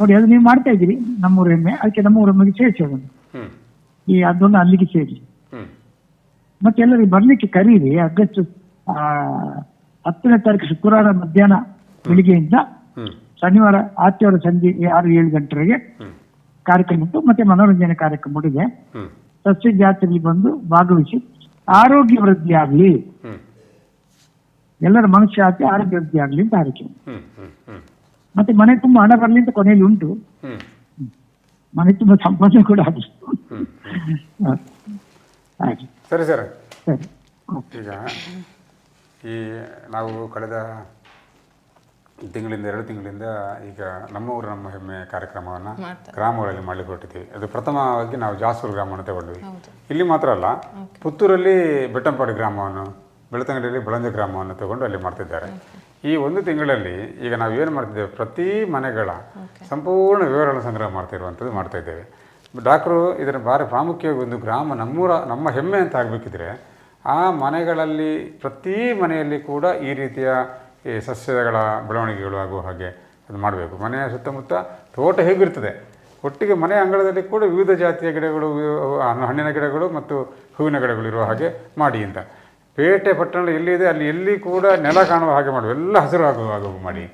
ನೋಡಿ ಅದು ನೀವು ಮಾಡ್ತಾ ಇದ್ದೀರಿ ನಮ್ಮೂರ ಎಮ್ಮೆ ಅದಕ್ಕೆ ನಮ್ಮೂರ ಎಮ್ಮೆಗೆ ಸೇರಿಸಿ ಅದನ್ನು. ಹ್ಮ್. ಈ ಅದನ್ನು ಅಲ್ಲಿಗೆ ಸೇರಿ ಹ್ಮ್. ಮತ್ತೆ ಎಲ್ಲರಿಗೆ ಬರ್ಲಿಕ್ಕೆ ಕರೀರಿ ಆಗಸ್ಟ್ ಆ, ಹತ್ತನೇ ತಾರೀಕು ಶುಕ್ರವಾರ ಮಧ್ಯಾಹ್ನ ಬೆಳಿಗ್ಗೆಯಿಂದ ಶನಿವಾರ ಆದಿತ್ಯವಾರ ಸಂಜೆ ಆರು ಏಳು ಗಂಟೆಗೆ ಕಾರ್ಯಕ್ರಮ ಉಂಟು. ಮತ್ತೆ ಮನೋರಂಜನೆ ಕಾರ್ಯಕ್ರಮ ಇದೆ. ಸಸ್ಯ ಜಾತ್ರೆಯಲ್ಲಿ ಬಂದು ಭಾಗವಹಿಸಿ ಆರೋಗ್ಯ ವೃದ್ಧಿ ಆಗಲಿ ಎಲ್ಲರ ಮನುಷ್ಯ ಆತಿ ಆರೋಗ್ಯ ವೃದ್ಧಿ ಆಗಲಿ ಅಂತ ಹಾರೈಕೆ. ಮತ್ತೆ ಮನೆ ತುಂಬ ಹಣ ಬರಲಿ ಅಂತ ಕೊನೆಯಲ್ಲಿ ಉಂಟು. ಮನೆ ತುಂಬ ಸಂಪಾದನೆ ಕೂಡ ಆಗಲಿ. ಹಾಗೆ. ಸರಿ ಸರ್. ಸರಿ. ಈಗ ಈ ನಾವು ಕಳೆದ ತಿಂಗಳಿಂದ ಎರಡು ತಿಂಗಳಿಂದ ಈಗ ನಮ್ಮ ಊರು ನಮ್ಮ ಹೆಮ್ಮೆ ಕಾರ್ಯಕ್ರಮವನ್ನು ಗ್ರಾಮಗಳಲ್ಲಿ ಮಾಡಲಿಕ್ಕೆ ಹೊರಟಿದ್ದೀವಿ. ಅದು ಪ್ರಥಮವಾಗಿ ನಾವು ಜಾಸೂರು ಗ್ರಾಮವನ್ನು ತಗೊಂಡ್ವಿ. ಇಲ್ಲಿ ಮಾತ್ರ ಅಲ್ಲ ಪುತ್ತೂರಲ್ಲಿ ಬೆಟ್ಟಂಪಾಡಿ ಗ್ರಾಮವನ್ನು ಬೆಳತಂಗಡಿಯಲ್ಲಿ ಬಳಂಜ ಗ್ರಾಮವನ್ನು ತಗೊಂಡು ಅಲ್ಲಿ ಮಾಡ್ತಿದ್ದಾರೆ. ಈ ಒಂದು ತಿಂಗಳಲ್ಲಿ ಈಗ ನಾವು ಏನು ಮಾಡ್ತಿದ್ದೇವೆ? ಪ್ರತಿ ಮನೆಗಳ ಸಂಪೂರ್ಣ ವಿವರಗಳನ್ನು ಸಂಗ್ರಹ ಮಾಡ್ತಿರುವಂಥದ್ದು ಮಾಡ್ತಾ ಇದ್ದೇವೆ. ಡಾಕ್ಟ್ರು ಇದರ ಭಾರಿ ಪ್ರಾಮುಖ್ಯವಾಗಿ ಒಂದು ಗ್ರಾಮ ನಮ್ಮೂರ ನಮ್ಮ ಹೆಮ್ಮೆ ಅಂತ ಆಗಬೇಕಿದ್ರೆ ಆ ಮನೆಗಳಲ್ಲಿ, ಪ್ರತಿ ಮನೆಯಲ್ಲಿ ಕೂಡ ಈ ರೀತಿಯ, ಈ ಸಸ್ಯಗಳ ಬೆಳವಣಿಗೆಗಳು ಆಗುವ ಹಾಗೆ ಅದು ಮಾಡಬೇಕು. ಮನೆಯ ಸುತ್ತಮುತ್ತ ತೋಟ ಹೇಗಿರ್ತದೆ? ಒಟ್ಟಿಗೆ ಮನೆ ಅಂಗಳದಲ್ಲಿ ಕೂಡ ವಿವಿಧ ಜಾತಿಯ ಗಿಡಗಳು ಹಣ್ಣಿನ ಗಿಡಗಳು ಮತ್ತು ಹೂವಿನ ಗಿಡಗಳು ಇರುವ ಹಾಗೆ ಮಾಡಿ ಅಂತ. ಪೇಟೆ ಪಟ್ಟಣ ಎಲ್ಲಿದೆ ಅಲ್ಲಿ ಎಲ್ಲಿ ಕೂಡ ನೆಲ ಕಾಣುವ ಹಾಗೆ ಮಾಡುವ, ಎಲ್ಲ ಹಸಿರು ಆಗುವ ಹಾಗೆ ಮಾಡಿ.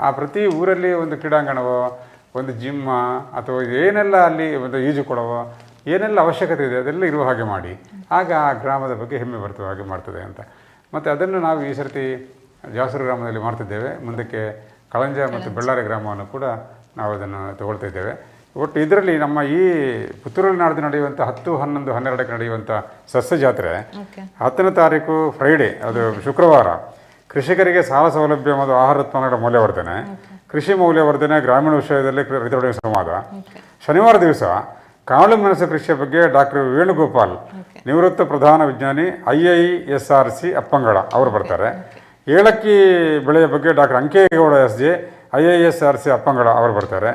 ಆ ಪ್ರತಿ ಊರಲ್ಲಿ ಒಂದು ಕ್ರೀಡಾಂಗಣವೋ, ಒಂದು ಜಿಮ್ಮ ಅಥವಾ ಏನೆಲ್ಲ ಅಲ್ಲಿ ಒಂದು ಈಜುಕೊಳವೋ ಏನೆಲ್ಲ ಅವಶ್ಯಕತೆ ಇದೆ ಅದೆಲ್ಲ ಇರುವ ಹಾಗೆ ಮಾಡಿ. ಆಗ ಆ ಗ್ರಾಮದ ಬಗ್ಗೆ ಹೆಮ್ಮೆ ಬರ್ತದೆ ಹಾಗೆ ಮಾಡ್ತದೆ ಅಂತ. ಮತ್ತು ಅದನ್ನು ನಾವು ಈ ಸರ್ತಿ ಜಾಸೂರು ಗ್ರಾಮದಲ್ಲಿ ಮಾಡ್ತಿದ್ದೇವೆ. ಮುಂದಕ್ಕೆ ಕಳಂಜ ಮತ್ತು ಬೆಳ್ಳಾರಿ ಗ್ರಾಮವನ್ನು ಕೂಡ ನಾವು ಅದನ್ನು ತಗೊಳ್ತಾ ಇದ್ದೇವೆ. ಒಟ್ಟು ಇದರಲ್ಲಿ ನಮ್ಮ ಈ ಪುತ್ತೂರಲ್ಲಿ ನಾಡ್ದು ನಡೆಯುವಂಥ ಹತ್ತು ಹನ್ನೊಂದು ಹನ್ನೆರಡಕ್ಕೆ ನಡೆಯುವಂಥ ಸಸ್ಯ ಜಾತ್ರೆ ಹತ್ತನೇ ತಾರೀಕು ಫ್ರೈಡೆ ಅದು ಶುಕ್ರವಾರ. ಕೃಷಿಕರಿಗೆ ಸಾಲ ಸೌಲಭ್ಯ ಮತ್ತು ಆಹಾರ ಉತ್ಪನ್ನಗಳ ಮೌಲ್ಯವರ್ಧನೆ. ಕೃಷಿ ಮೌಲ್ಯವರ್ಧನೆ ಗ್ರಾಮೀಣ ವಿಷಯದಲ್ಲಿ ರೈತರೊಡನೆ ಸಂವಾದ. ಶನಿವಾರ ದಿವಸ ಕಾಳು ಮೆಣಸು ಕೃಷಿಯ ಬಗ್ಗೆ ಡಾಕ್ಟರ್ ವೇಣುಗೋಪಾಲ್ ನಿವೃತ್ತ ಪ್ರಧಾನ ವಿಜ್ಞಾನಿ I I S R C Appangala ಅವರು ಬರ್ತಾರೆ. ಏಲಕ್ಕಿ ಬೆಳೆಯ ಬಗ್ಗೆ doctor Ankegowda S J I I S R C Appangala ಅವರು ಬರ್ತಾರೆ.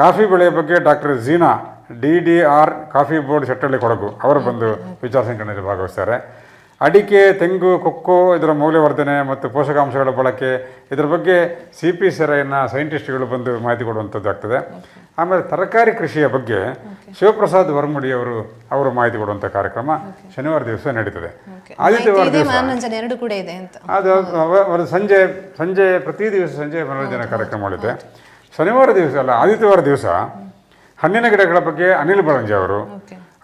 ಕಾಫಿ ಬೆಳೆಯ ಬಗ್ಗೆ doctor Zeena D D R coffee board Chettalli Kodagu ಅವರು ಬಂದು ವಿಚಾರ ಸಂಕಿರಣದಲ್ಲಿ ಭಾಗವಹಿಸ್ತಾರೆ. ಅಡಿಕೆ ತೆಂಗು ಕೊಕ್ಕೋ ಇದರ ಮೌಲ್ಯವರ್ಧನೆ ಮತ್ತು ಪೋಷಕಾಂಶಗಳ ಬಳಕೆ ಇದರ ಬಗ್ಗೆ ಸಿ ಪಿ ಸೆರೆಯನ್ನು ಸೈಂಟಿಸ್ಟ್ಗಳು ಬಂದು ಮಾಹಿತಿ ಕೊಡುವಂಥದ್ದಾಗ್ತದೆ ಆಮೇಲೆ ತರಕಾರಿ ಕೃಷಿಯ ಬಗ್ಗೆ ಶಿವಪ್ರಸಾದ್ ವರ್ಮುಡಿ ಅವರು ಅವರು ಮಾಹಿತಿ ಕೊಡುವಂಥ ಕಾರ್ಯಕ್ರಮ ಶನಿವಾರ ದಿವಸ ನಡೀತದೆ. ಆದಿತ್ಯವಾರ ದಿವಸ. ಎರಡು ಕೂಡ ಇದೆ ಅಂತ. ಅದು ಸಂಜೆ ಸಂಜೆ ಪ್ರತಿ ದಿವಸ ಸಂಜೆ ಮನೋರಂಜನಾ ಕಾರ್ಯಕ್ರಮಗಳಿದೆ. ಶನಿವಾರ ದಿವಸ ಅಲ್ಲ ಆದಿತ್ಯವಾರ ದಿವಸ ಹಣ್ಣಿನ ಗಿಡಗಳ ಬಗ್ಗೆ ಅನಿಲ್ ಬಳಂಜೆ ಅವರು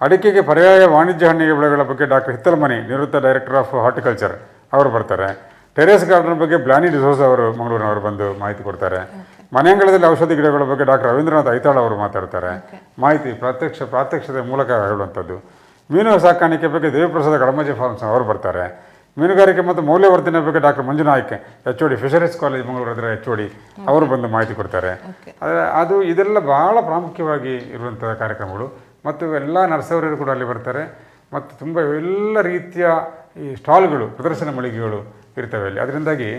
ಅಡಿಕೆಗೆ ಪರ್ಯಾಯ ವಾಣಿಜ್ಯ ಹಣ್ಣಿಗೆ ಬೆಳೆಗಳ ಬಗ್ಗೆ ಡಾಕ್ಟರ್ ಹಿತ್ತಲಮನಿ ನಿವೃತ್ತ ಡೈರೆಕ್ಟರ್ ಆಫ್ ಹಾರ್ಟಿಕಲ್ಚರ್ ಅವರು ಬರ್ತಾರೆ. ಟೆರೇಸ್ ಗಾರ್ಡನ್ ಬಗ್ಗೆ ಬ್ಲಾನಿ ಡಿಸೋಸ್ ಅವರು ಮಂಗಳೂರಿನವರು ಬಂದು ಮಾಹಿತಿ ಕೊಡ್ತಾರೆ. ಮನೆಯಂಗಳದಲ್ಲಿ ಔಷಧಿ ಗಿಡಗಳ ಬಗ್ಗೆ ಡಾಕ್ಟರ್ ರವೀಂದ್ರನಾಥ್ ಐತಾಳ್ ಅವರು ಮಾತಾಡ್ತಾರೆ. ಮಾಹಿತಿ ಪ್ರತ್ಯಕ್ಷ ಪ್ರಾತ್ಯಕ್ಷತೆ ಮೂಲಕ ಹೇಳುವಂಥದ್ದು. ಮೀನು ಸಾಕಾಣಿಕೆ ಬಗ್ಗೆ ದೇವಿಪ್ರಸಾದ ಕಡಮಜಿ ಫಾರ್ಮ್ಸ್ ಅವರು ಬರ್ತಾರೆ. ಮೀನುಗಾರಿಕೆ ಮತ್ತು ಮೌಲ್ಯವರ್ಧನೆ ಬಗ್ಗೆ doctor Manjunaik H O D fisheries college Mangaluru ಅದರ ಎಚ್ ಓ ಡಿ ಅವರು ಬಂದು ಮಾಹಿತಿ ಕೊಡ್ತಾರೆ. ಆದರೆ ಅದು ಇದೆಲ್ಲ ಬಹಳ ಪ್ರಾಮುಖ್ಯವಾಗಿ ಇರುವಂಥ ಕಾರ್ಯಕ್ರಮಗಳು. ಮತ್ತು ಎಲ್ಲ ನರ್ಸವರಿಯರು ಕೂಡ ಅಲ್ಲಿ ಬರ್ತಾರೆ. ಮತ್ತು ತುಂಬ ಎಲ್ಲ ರೀತಿಯ ಈ ಸ್ಟಾಲ್ಗಳು ಪ್ರದರ್ಶನ ಮಳಿಗೆಗಳು ಇರ್ತವೆ ಅಲ್ಲಿ. ಅದರಿಂದಾಗಿ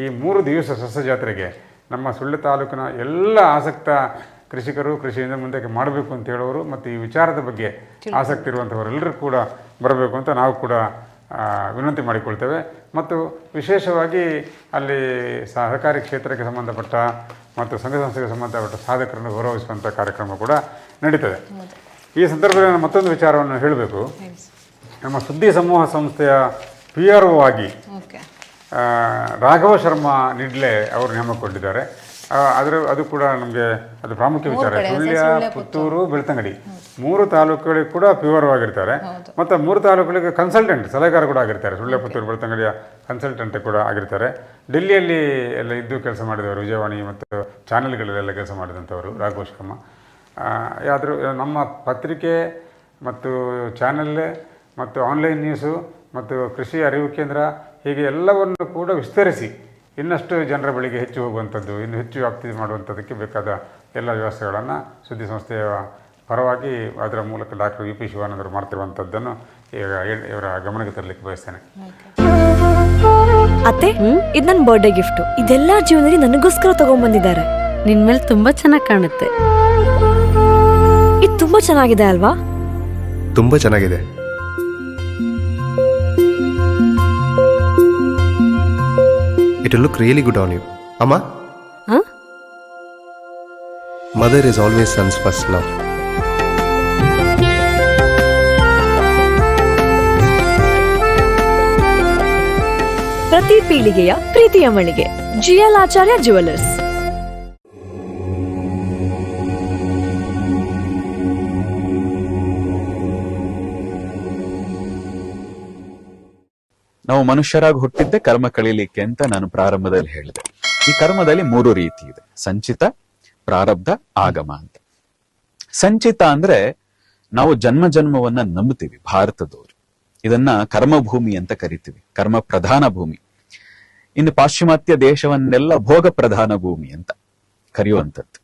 ಈ ಮೂರು ದಿವಸ ಸಸ್ಯ ಜಾತ್ರೆಗೆ ನಮ್ಮ ಸುಳ್ಳು ತಾಲೂಕಿನ ಎಲ್ಲ ಆಸಕ್ತ ಕೃಷಿಕರು ಕೃಷಿಯಿಂದ ಮುಂದಕ್ಕೆ ಮಾಡಬೇಕು ಅಂತ ಹೇಳೋರು ಮತ್ತು ಈ ವಿಚಾರದ ಬಗ್ಗೆ ಆಸಕ್ತಿ ಇರುವಂಥವರೆಲ್ಲರೂ ಕೂಡ ಬರಬೇಕು ಅಂತ ನಾವು ಕೂಡ ವಿನಂತಿ ಮಾಡಿಕೊಳ್ತೇವೆ. ಮತ್ತು ವಿಶೇಷವಾಗಿ ಅಲ್ಲಿ ಸಹಕಾರಿ ಕ್ಷೇತ್ರಕ್ಕೆ ಸಂಬಂಧಪಟ್ಟ ಮತ್ತು ಸಂಘ ಸಂಸ್ಥೆಗೆ ಸಂಬಂಧಪಟ್ಟ ಸಾಧಕರನ್ನು ಗೌರವಿಸುವಂಥ ಕಾರ್ಯಕ್ರಮ ಕೂಡ ನಡೀತದೆ. ಈ ಸಂದರ್ಭದಲ್ಲಿ ನಾನು ಮತ್ತೊಂದು ವಿಚಾರವನ್ನು ಹೇಳಬೇಕು. ನಮ್ಮ ಸುದ್ದಿ ಸಮೂಹ ಸಂಸ್ಥೆಯ ಪಿ ಆರ್ ಒ ಆಗಿ ರಾಘವ ಶರ್ಮಾ ನಿಡ್ಲೆ ಅವರು ನೇಮಕಗೊಂಡಿದ್ದಾರೆ ಆದರೆ ಅದರ ಅದು ಕೂಡ ನಮಗೆ ಅದು ಪ್ರಾಮುಖ್ಯ ವಿಚಾರ. ಸುಳ್ಯ, ಪುತ್ತೂರು. ಬೆಳ್ತಂಗಡಿ. ಮೂರು ತಾಲೂಕುಗಳಿಗೆ ಕೂಡ ಪ್ಯೂರ್ ಆಗಿರ್ತಾರೆ. ಮತ್ತು ಮೂರು ತಾಲೂಕುಗಳಿಗೆ ಕನ್ಸಲ್ಟೆಂಟ್ ಸಲಹೆಗಾರ ಕೂಡ ಆಗಿರ್ತಾರೆ. ಸುಳ್ಯ ಪುತ್ತೂರು ಬೆಳ್ತಂಗಡಿಯ ಕನ್ಸಲ್ಟೆಂಟ್ ಕೂಡ ಆಗಿರ್ತಾರೆ. ಡೆಲ್ಲಿಯಲ್ಲಿ ಎಲ್ಲ ಇದ್ದು ಕೆಲಸ ಮಾಡಿದವರು ವಿಜಯವಾಣಿ ಮತ್ತು ಚಾನೆಲ್ಗಳಲ್ಲೆಲ್ಲ ಕೆಲಸ ಮಾಡಿದಂಥವರು ರಾಘವ ಕಮ್ಮ. ಆದರೂ ನಮ್ಮ ಪತ್ರಿಕೆ ಮತ್ತು ಚಾನೆಲ್ ಮತ್ತು ಆನ್ಲೈನ್ ನ್ಯೂಸು ಮತ್ತು ಕೃಷಿ ಅರಿವು ಕೇಂದ್ರ ಹೀಗೆ ಎಲ್ಲವನ್ನು ಕೂಡ ವಿಸ್ತರಿಸಿ ಇನ್ನಷ್ಟು ಜನರ ಬಳಿಗೆ ಹೆಚ್ಚು ಹೋಗುವಂಥದ್ದು ಇನ್ನು ಹೆಚ್ಚು ವ್ಯಾಪ್ತಿ ಮಾಡುವಂಥದ್ದಕ್ಕೆ ಬೇಕಾದ ಎಲ್ಲ ವ್ಯವಸ್ಥೆಗಳನ್ನು ಸುದ್ದಿ ಸಂಸ್ಥೆಯ ಪರವಾಗಿ ಅದರ ಮೂಲಕ ಡಾಕ್ಟರ್ ವಿ ಪಿ ಶಿವಾನಂದರು ಮಾಡ್ತಿರುವಂಥದ್ದನ್ನು ಈಗ ಇವರ ಗಮನಕ್ಕೆ ತರಲಿಕ್ಕೆ ಬಯಸ್ತೇನೆ. ಅತ್ತೆ ಇದು ನನ್ನ ಬರ್ಡೇ ಗಿಫ್ಟ್ ಇದೆಲ್ಲ ಜೀವನದಲ್ಲಿ ನನಗೋಸ್ಕರ ತಗೊಂಡ್ಬಂದಿದ್ದಾರೆ. ನಿನ್ ಮೇಲೆ ತುಂಬಾ ಚೆನ್ನಾಗಿ ಕಾಣುತ್ತೆ. ಇದು ತುಂಬಾ ಚೆನ್ನಾಗಿದೆ ಅಲ್ವಾ? ತುಂಬ ಚೆನ್ನಾಗಿದೆ. It look really good on you ಅಮ್ಮ? ಹ? Mother is always sons first love ಪ್ರತಿ ಪೀಳಿಗೆಯ ಪ್ರೀತಿಯ ಮಳಿಗೆ. ಜಿಎಲ್ ಆಚಾರ್ಯ ಜುವೆಲ್ಲರ್ಸ್ ನಾವು ಮನುಷ್ಯರಾಗಿ ಹುಟ್ಟಿದ್ದೆ ಕರ್ಮ ಕಳೀಲಿಕ್ಕೆ ಅಂತ ನಾನು ಪ್ರಾರಂಭದಲ್ಲಿ ಹೇಳಿದೆ. ಈ ಕರ್ಮದಲ್ಲಿ ಮೂರು ರೀತಿ ಇದೆ. ಸಂಚಿತ, ಪ್ರಾರಬ್ಧ, ಆಗಮ ಅಂತ. ಸಂಚಿತ ಅಂದ್ರೆ ನಾವು ಜನ್ಮ ಜನ್ಮವನ್ನ ನಂಬುತ್ತೀವಿ ಭಾರತದವರು. ಇದನ್ನ ಕರ್ಮಭೂಮಿ ಅಂತ ಕರಿತೀವಿ. ಕರ್ಮ ಪ್ರಧಾನ ಭೂಮಿ. ಇನ್ನು ಪಾಶ್ಚಿಮಾತ್ಯ ದೇಶವನ್ನೆಲ್ಲ ಭೋಗ ಪ್ರಧಾನ ಭೂಮಿ ಅಂತ ಕರೆಯುವಂಥದ್ದು.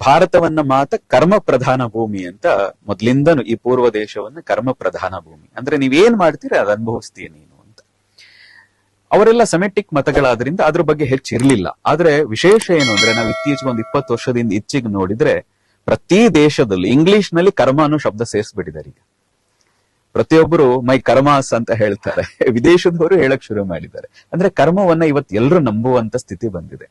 ಭಾರತವನ್ನ ಮಾತ್ರ ಕರ್ಮ ಪ್ರಧಾನ ಭೂಮಿ ಅಂತ ಮೊದ್ಲಿಂದನು ಈ ಪೂರ್ವ ದೇಶವನ್ನ ಕರ್ಮ ಪ್ರಧಾನ ಭೂಮಿ. ಅಂದ್ರೆ ನೀವೇನ್ ಮಾಡ್ತೀರ ಅದ್ ಅನುಭವಿಸ್ತೀಯ ನೀನು ಅಂತ. ಅವರೆಲ್ಲ ಸೆಮೆಟಿಕ್ ಮತಗಳಾದ್ರಿಂದ ಅದ್ರ ಬಗ್ಗೆ ಹೆಚ್ಚು ಇರ್ಲಿಲ್ಲ ಆದ್ರೆ ವಿಶೇಷ ಏನು ಅಂದ್ರೆ ನಾವು ಇತ್ತೀಚೆಗೆ ಒಂದು ಇಪ್ಪತ್ತು ವರ್ಷದಿಂದ ಇಚ್ಚಿಗೆ ನೋಡಿದ್ರೆ ಪ್ರತಿ ದೇಶದಲ್ಲಿ ಇಂಗ್ಲಿಷ್ನಲ್ಲಿ ಕರ್ಮ ಅನ್ನೋ ಶಬ್ದ ಸೇರಿಸ್ಬಿಟ್ಟಿದ್ದಾರೆ ಈಗ. ಪ್ರತಿಯೊಬ್ಬರು ಮೈ ಕರ್ಮಾಸ್ ಅಂತ ಹೇಳ್ತಾರೆ. ವಿದೇಶದವರು ಹೇಳಕ್ ಶುರು ಮಾಡಿದ್ದಾರೆ. ಅಂದ್ರೆ ಕರ್ಮವನ್ನ ಇವತ್ತು ಎಲ್ಲರೂ ನಂಬುವಂತ ಸ್ಥಿತಿ ಬಂದಿದೆ.